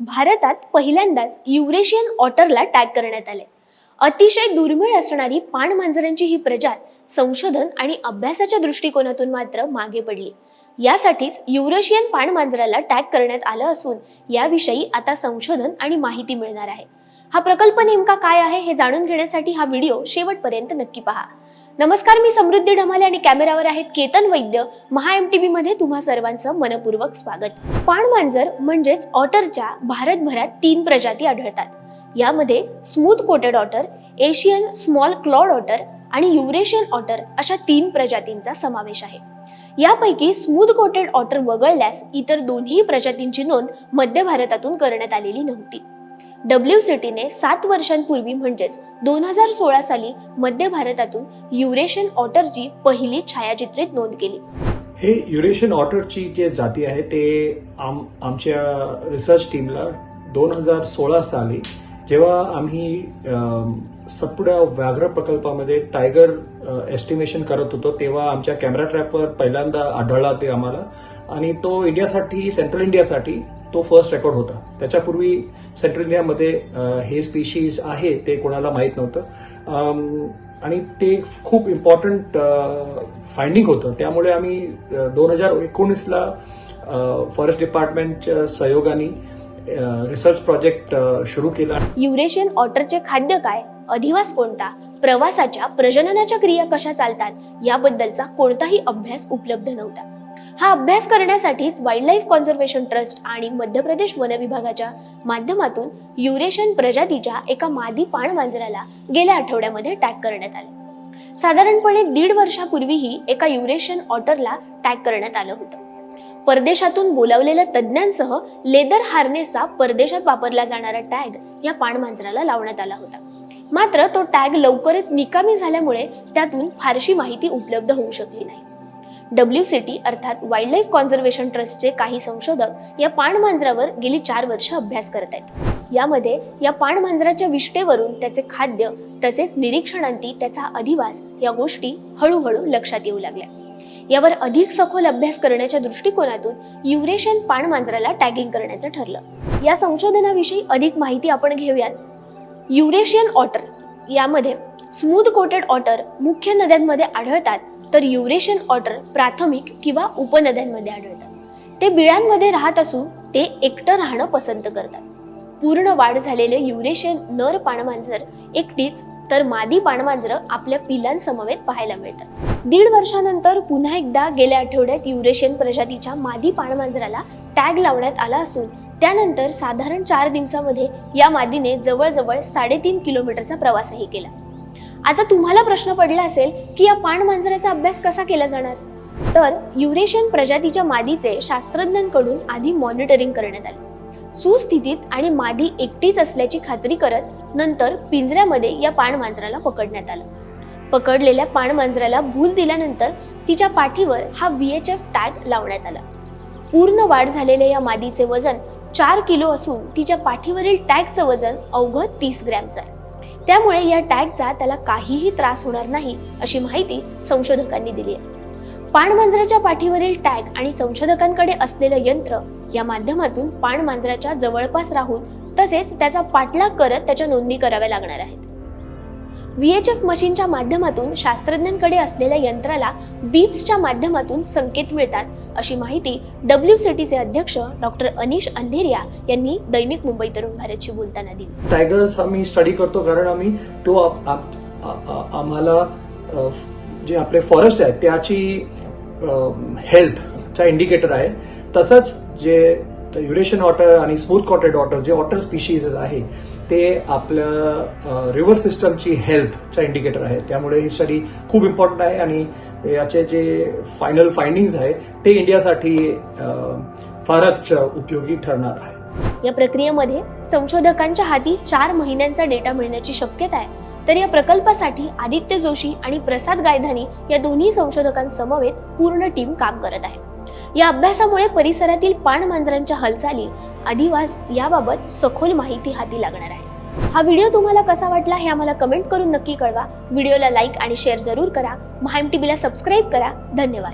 भारतात पहिल्यांदाच Eurasian ऑटरला tag करण्यात आले. अतिशय दुर्मिळ असणारी पाण मांजरांची ही प्रजात संशोधन आणि अभ्यासाच्या दृष्टिकोनातून मात्र मागे पडली. यासाठीच युरेशियन पाणमांजराला टॅग करण्यात आलं असून याविषयी आता संशोधन आणि माहिती मिळणार आहे. हा प्रकल्प नेमका काय आहे हे जाणून घेण्यासाठी हा व्हिडिओ शेवटपर्यंत नक्की पहा. नमस्कार मी समृद्धी ढमाले आणि कॅमेरावर आहेत Ketan Vaidya. Maha M T V मध्ये तुम्हा सर्वांचं मनपूर्वक स्वागत. पाण मांजर म्हणजेच ऑटरच्या भारतभरात तीन प्रजाती आढळतात. यामध्ये smooth coated otter Asian small clawed otter आणि युरेशियन ऑटर अशा तीन प्रजातींचा समावेश आहे. यापैकी स्मूथ कोटेड ऑटर वगळल्यास इतर दोन्ही प्रजातींची नोंद मध्य भारतातून करण्यात आलेली नव्हती. डब्ल्यू सिटीने सात वर्षांपूर्वी म्हणजेच दोन हजार सोळा साली मध्य भारतातून युरेशन ऑटरची पहिली छायाचित्रित नोंद केली. हे युरेशन ऑटरची जे जाती आहे ते आम आमच्या रिसर्च टीमला दोन हजार सोळा साली जेव्हा आम्ही अम, सतपुडा व्याघ्र प्रकल्पामध्ये टायगर एस्टिमेशन करत होतो तेव्हा आमच्या कॅमेरा ट्रॅपवर पहिल्यांदा आढळला ते आम्हाला. आणि तो इंडियासाठी सेंट्रल इंडियासाठी तो फर्स्ट रेकॉर्ड होता. त्याच्यापूर्वी सेंट्रल इंडियामध्ये हे स्पीशीज आहे ते कोणाला माहीत नव्हतं. आणि ते खूप इम्पॉर्टंट फाइंडिंग होतं. त्यामुळे आम्ही दोन हजार एकोणीसला फॉरेस्ट डिपार्टमेंटच्या सहयोगाने रिसर्च प्रोजेक्ट सुरू केला. युरेशियन ऑटरचे खाद्य काय? अधिवास कोणता? प्रवासाच्या प्रजननाच्या क्रिया कशा चालतात? याबद्दलचा कोणताही अभ्यास उपलब्ध नव्हता. हा अभ्यास करण्यासाठीच वाईल्ड लाईफ कॉन्झर्वेशन ट्रस्ट आणि मध्य प्रदेश वन विभागाच्या माध्यमातून युरेशन प्रजातीच्या एका मादी पाणमांजराला गेल्या आठवड्यामध्ये टॅग करण्यात आले. साधारणपणे दीड वर्षापूर्वीही एका युरेशन ऑटरला टॅग करण्यात आलं होतं. परदेशातून बोलावलेल्या तज्ज्ञांसह लेदर हार्नेसचा परदेशात वापरला जाणारा टॅग या पाणमांजराला लावण्यात आला होता. मात्र तो टॅग लवकरच निकामी झाल्यामुळे त्यातून फारशी माहिती उपलब्ध होऊ शकली नाही. डब्ल्यू सिटी अर्थात वाईल्ड लाईफ कॉन्झर्वेशन ट्रस्टचे काही संशोधक या पाणमांजरावर गेली चार वर्ष अभ्यास करत आहेत. यामध्ये या पाणमांजराच्या विष्टेवरून त्याचे खाद्य तसेच निरीक्षणांती त्याचा अधिवास या गोष्टी हळूहळू लक्षात येऊ लागल्या. यावर अधिक सखोल अभ्यास करण्याच्या दृष्टिकोनातून युरेशियन पाणमांजराला टॅगिंग करण्याचं ठरलं. या संशोधनाविषयी अधिक माहिती आपण घेऊयात. युरेशियन ऑटर यामध्ये स्मूथ कोटेड ऑटर मुख्य नद्यांमध्ये आढळतात. तर युरेशियन ऑटर प्राथमिक किंवा उपनद्यांमध्ये आढळतात. ते बिळांमध्ये राहत असून ते एकटं राहणं पसंत करतात. पूर्ण वाढ झालेले युरेशियन नर पाणमांजर एकटीच तर मादी पाणमांजरं आपल्या पिलांसमवेत पाहायला मिळतात. दीड वर्षानंतर पुन्हा एकदा गेल्या आठवड्यात युरेशियन प्रजातीच्या मादी पाणमांजराला टॅग लावण्यात आला असून त्यानंतर साधारण चार दिवसामध्ये या मादीने जवळजवळ साडेतीन किलोमीटरचा प्रवासही केला. आता तुम्हाला प्रश्न पडला असेल की या पाणमांजराचा अभ्यास कसा केला जाणार? तर युरेशियन प्रजातीच्या मादीचे शास्त्रज्ञांकडून आधी मॉनिटरिंग करण्यात आले. सुस्थितीत आणि मादी एकटीच असल्याची खात्री करत नंतर पिंजऱ्यामध्ये या पाणमांजराला पकडण्यात आलं. पकडलेल्या पाणमांजराला भूल दिल्यानंतर तिच्या पाठीवर हा व्ही एच एफ टॅग लावण्यात आला. पूर्ण वाढ झालेल्या या मादीचे वजन चार किलो असून तिच्या पाठीवरील टॅगचं वजन अवघं तीस ग्रॅमचं आहे. त्यामुळे या टॅगचा त्याला काहीही त्रास होणार नाही अशी माहिती संशोधकांनी दिली आहे. पाणमांजराच्या पाठीवरील टॅग आणि संशोधकांकडे असलेलं यंत्र या माध्यमातून पाणमांजराच्या जवळपास राहून तसेच त्याचा पाठलाग करत त्याच्या नोंदी कराव्या लागणार आहेत. व्ही एच एफ मशीनच्या माध्यमातून शास्त्रज्ञांकडे असलेल्या यंत्राला बीप्सच्या माध्यमातून संकेत मिळतात अशी माहिती डब्ल्यू सिटीचे अध्यक्ष डॉक्टर अनिश अंधेरिया यांनी दैनिक मुंबई तरुण भारतशी बोलताना दिली. टायगर्स आम्ही स्टडी करतो कारण आम्ही तो आम्हाला जे आपले फॉरेस्ट आहे त्याची हेल्थचा इंडिकेटर आहे. तसंच जे युरेशन ऑटर आणि स्मूथ कॉटेड ऑटर जे ऑटर स्पीशीज आहे ते आपल्या रिव्हर सिस्टमची हेल्थचा इंडिकेटर आहे. त्यामुळे ही स्टडी खूप इम्पॉर्टंट आहे आणि याचे जे फायनल फाइंडिंग्स आहे ते इंडियासाठी फारच उपयोगी ठरणार आहे. या प्रक्रियेमध्ये संशोधकांच्या हाती चार महिन्यांचा डेटा मिळण्याची शक्यता आहे. तर या प्रकल्पासाठी आदित्य जोशी आणि प्रसाद गायधानी या दोन्ही संशोधकांसमवेत पूर्ण टीम काम करत आहे. या अभ्यासामुळे परिसरातील पाणमांजरांच्या हालचाली अधिवास याबाबत सखोल माहिती हाती लागणार आहे. हा व्हिडिओ तुम्हाला कसा वाटला हे आम्हाला कमेंट करून नक्की कळवा. व्हिडिओला लाईक आणि शेअर जरूर करा. महाएम टीव्हीला सबस्क्राईब करा. धन्यवाद.